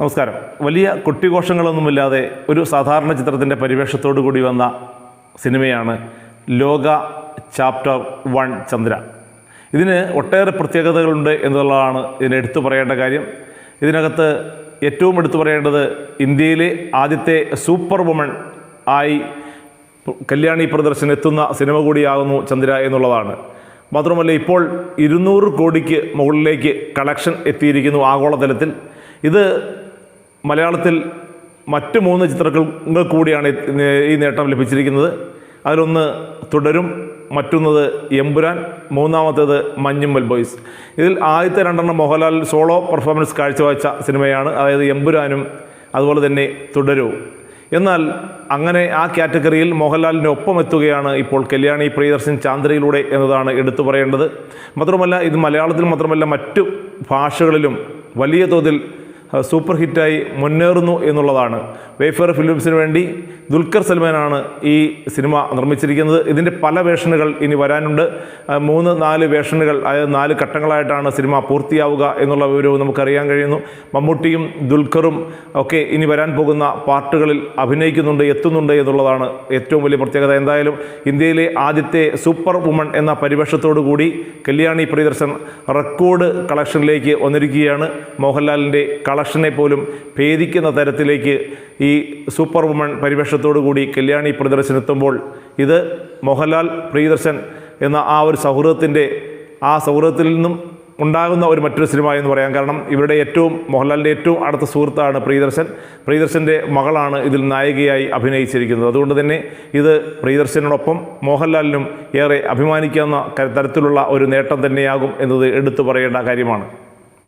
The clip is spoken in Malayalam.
നമസ്കാരം. വലിയ കൊട്ടിഘോഷങ്ങളൊന്നുമില്ലാതെ ഒരു സാധാരണ ചിത്രത്തിന്റെ പരിവേഷത്തോടു കൂടി വന്ന സിനിമയാണ് ലോക ചാപ്റ്റർ വൺ ചന്ദ്ര. ഇതിന് ഒട്ടേറെ പ്രത്യേകതകളുണ്ട് എന്നുള്ളതാണ് ഇതിന് എടുത്തു പറയേണ്ട കാര്യം. ഇതിനകത്ത് ഏറ്റവും എടുത്തു പറയേണ്ടത് ഇന്ത്യയിലെ ആദ്യത്തെ സൂപ്പർ വുമൺ ആയി കല്യാണി പ്രദർശനം എത്തുന്ന സിനിമ കൂടിയാകുന്നു ചന്ദ്ര എന്നുള്ളതാണ്. മാത്രമല്ല ഇപ്പോൾ ഇരുന്നൂറ് കോടിക്ക് മുകളിലേക്ക് കളക്ഷൻ എത്തിയിരിക്കുന്നു ആഗോളതലത്തിൽ. ഇത് മലയാളത്തിൽ മറ്റ് മൂന്ന് ചിത്രങ്ങൾ കൂടിയാണ് ഈ നേട്ടം ലഭിച്ചിരിക്കുന്നത്. അതിലൊന്ന് തുടരും മറ്റൊന്നത് എമ്പുരാൻ മൂന്നാമത്തേത് മഞ്ഞുമ്മൽ ബോയ്സ്. ഇതിൽ ആദ്യത്തെ രണ്ടെണ്ണം മോഹൻലാൽ സോളോ പെർഫോമൻസ് കാഴ്ചവെച്ച സിനിമയാണ് അതായത് എമ്പുരാനും അതുപോലെ തന്നെ തുടരും. എന്നാൽ അങ്ങനെ ആ കാറ്റഗറിയിൽ മോഹൻലാലിന്റെ ഒപ്പം എത്തുകയാണ് ഇപ്പോൾ കല്യാണി പ്രിയദർശൻ ചാന്ദ്രയിലൂടെ എന്നതാണ് എടുത്തു പറയേണ്ടത്. മാത്രമല്ല ഇത് മലയാളത്തിൽ മാത്രമല്ല മറ്റു ഭാഷകളിലും വലിയ തോതിൽ സൂപ്പർ ഹിറ്റായി മുന്നേറുന്നു എന്നുള്ളതാണ്. വേഫെയർ ഫിലിംസിന് വേണ്ടി ദുൽഖർ സൽമാനാണ് ഈ സിനിമ നിർമ്മിച്ചിരിക്കുന്നത്. ഇതിന്റെ പല വേഷനുകൾ ഇനി വരാനുണ്ട്. മൂന്ന് നാല് വേഷനുകൾ അതായത് നാല് ഘട്ടങ്ങളായിട്ടാണ് സിനിമ പൂർത്തിയാവുക എന്നുള്ള വിവരവും നമുക്കറിയാൻ കഴിയുന്നു. മമ്മൂട്ടിയും ദുൽഖറും ഒക്കെ ഇനി വരാൻ പോകുന്ന പാർട്ടുകളിൽ അഭിനയിക്കുന്നുണ്ട് എത്തുന്നുണ്ട് എന്നുള്ളതാണ് ഏറ്റവും വലിയ പ്രത്യേകത. എന്തായാലും ഇന്ത്യയിലെ ആദ്യത്തെ സൂപ്പർ വുമൺ എന്ന പരിവേഷത്തോടു കൂടി കല്യാണി പ്രിയദർശൻ റെക്കോർഡ് കളക്ഷനിലേക്ക് വന്നിരിക്കുകയാണ്. മോഹൻലാലിന്റെ കളക്ഷനെ പോലും ഭേദിക്കുന്ന തരത്തിലേക്ക് ഈ സൂപ്പർ വുമൺ പരിവേഷത്തോടു കൂടി കല്യാണി പ്രിയദർശനെത്തുമ്പോൾ ഇത് മോഹൻലാൽ പ്രിയദർശൻ എന്ന ആ ഒരു സൗഹൃദത്തിന്റെ ആ സൗഹൃദത്തിൽ നിന്നും ഉണ്ടാകുന്ന ഒരു മറ്റൊരു സിനിമ എന്ന് പറയാം. കാരണം ഇവരുടെ ഏറ്റവും മോഹൻലാലിന്റെ ഏറ്റവും അടുത്ത സുഹൃത്താണ് പ്രിയദർശൻ. പ്രിയദർശന്റെ മകളാണ് ഇതിൽ നായികയായി അഭിനയിച്ചിരിക്കുന്നത്. അതുകൊണ്ട് തന്നെ ഇത് പ്രിയദർശനോടൊപ്പം മോഹൻലാലിനും ഏറെ അഭിമാനിക്കാവുന്ന തരത്തിലുള്ള ഒരു നേട്ടം തന്നെയാകും എന്നത് എടുത്തു പറയേണ്ട കാര്യമാണ്.